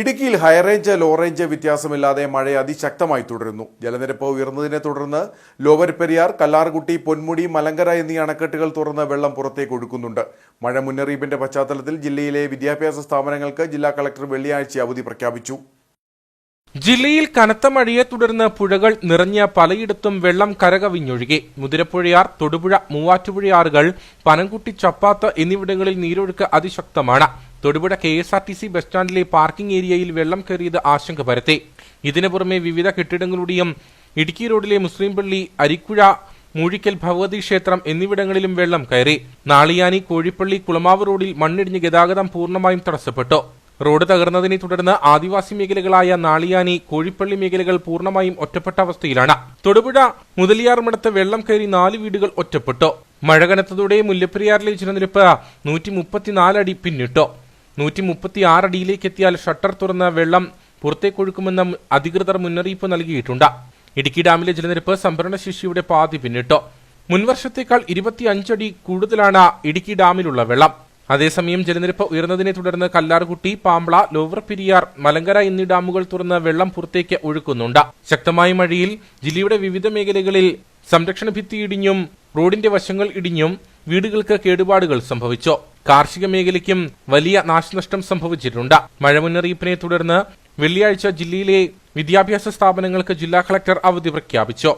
ഇടുക്കിയിൽ high range low range വ്യത്യാസമില്ലാതെ മഴ അതിശക്തമായി തുടരുന്നു. ജലനിരപ്പ് ഉയർന്നതിനെ തുടർന്ന് ലോവർ പെരിയാർ കല്ലാർകുട്ടി പൊന്മുടി മലങ്കര എന്നീ അണക്കെട്ടുകൾ തുറന്ന് വെള്ളം പുറത്തേക്ക് ഒഴുക്കുന്നുണ്ട്. മഴ മുന്നറിയിപ്പിന്റെ പശ്ചാത്തലത്തിൽ ജില്ലയിലെ വിദ്യാഭ്യാസ സ്ഥാപനങ്ങൾക്ക് ജില്ലാ കളക്ടർ വെള്ളിയാഴ്ച അവധി പ്രഖ്യാപിച്ചു. ജില്ലയിൽ കനത്ത മഴയെ തുടർന്ന് പുഴകൾ നിറഞ്ഞ പലയിടത്തും വെള്ളം കരകവിഞ്ഞൊഴുകി. മുതിരപ്പുഴയാർ തൊടുപുഴ മൂവാറ്റുപുഴയാറുകൾ പനംകുട്ടി ചപ്പാത്ത് എന്നിവിടങ്ങളിൽ നീരൊഴുക്ക് അതിശക്തമാണ്. Thodupuzha K S R T C bus സ്റ്റാൻഡിലെ parking ഏരിയയിൽ വെള്ളം കയറിയത് ആശങ്ക പരത്തി. ഇതിനു പുറമെ വിവിധ കെട്ടിടങ്ങളുടെയും ഇടുക്കി റോഡിലെ മുസ്ലിം പള്ളി അരിക്കുഴ മൂഴിക്കൽ ഭഗവതി ക്ഷേത്രം എന്നിവിടങ്ങളിലും വെള്ളം കയറി. നാളിയാനി കോഴിപ്പള്ളി കുളമാവ് റോഡിൽ മണ്ണിടിഞ്ഞ് ഗതാഗതം പൂർണമായും തടസ്സപ്പെട്ടു. റോഡ് തകർന്നതിനെ തുടർന്ന് ആദിവാസി മേഖലകളായ നാളിയാനി കോഴിപ്പള്ളി മേഖലകൾ പൂർണമായും ഒറ്റപ്പെട്ട അവസ്ഥയിലാണ്. തൊടുപുഴ മുതലിയാർമടത്ത് വെള്ളം കയറി നാല് വീടുകൾ ഒറ്റപ്പെട്ടു. മഴ കനത്തതോടെ മുല്ലപ്പെരിയാറിലെ ജലനിരപ്പ് നൂറ്റി മുപ്പത്തിനാലടി പിന്നിട്ടു. നൂറ്റി മുപ്പത്തി ആറ് അടിയിലേക്ക് എത്തിയാൽ ഷട്ടർ തുറന്ന് വെള്ളം പുറത്തേക്കൊഴുക്കുമെന്ന് അധികൃതർ മുന്നറിയിപ്പ് നൽകിയിട്ടുണ്ട്. ഇടുക്കി ഡാമിലെ ജലനിരപ്പ് സംഭരണ ശേഷിയുടെ പാതി പിന്നിട്ടു. മുൻവർഷത്തേക്കാൾ ഇരുപത്തിയഞ്ചടി കൂടുതലാണ് ഇടുക്കി ഡാമിലുള്ള വെള്ളം. അതേസമയം ജലനിരപ്പ് ഉയർന്നതിനെ തുടർന്ന് കല്ലാർകുട്ടി പാമ്പള ലോവർ പെരിയാർ മലങ്കര എന്നീ ഡാമുകൾ തുറന്ന് വെള്ളം പുറത്തേക്ക് ഒഴുക്കുന്നുണ്ട്. ശക്തമായ മഴയിൽ ജില്ലയുടെ വിവിധ മേഖലകളിൽ സംരക്ഷണ ഭിത്തി ഇടിഞ്ഞും റോഡിന്റെ വശങ്ങൾ ഇടിഞ്ഞും വീടുകൾക്ക് കേടുപാടുകൾ സംഭവിച്ചു. കാർഷിക മേഖലയ്ക്കും വലിയ നാശനഷ്ടം സംഭവിച്ചിട്ടുണ്ട്. മഴ മുന്നറിയിപ്പിനെ തുടർന്ന് വെള്ളിയാഴ്ച ജില്ലയിലെ വിദ്യാഭ്യാസ സ്ഥാപനങ്ങൾക്ക് ജില്ലാ കളക്ടർ അവധി പ്രഖ്യാപിച്ചു.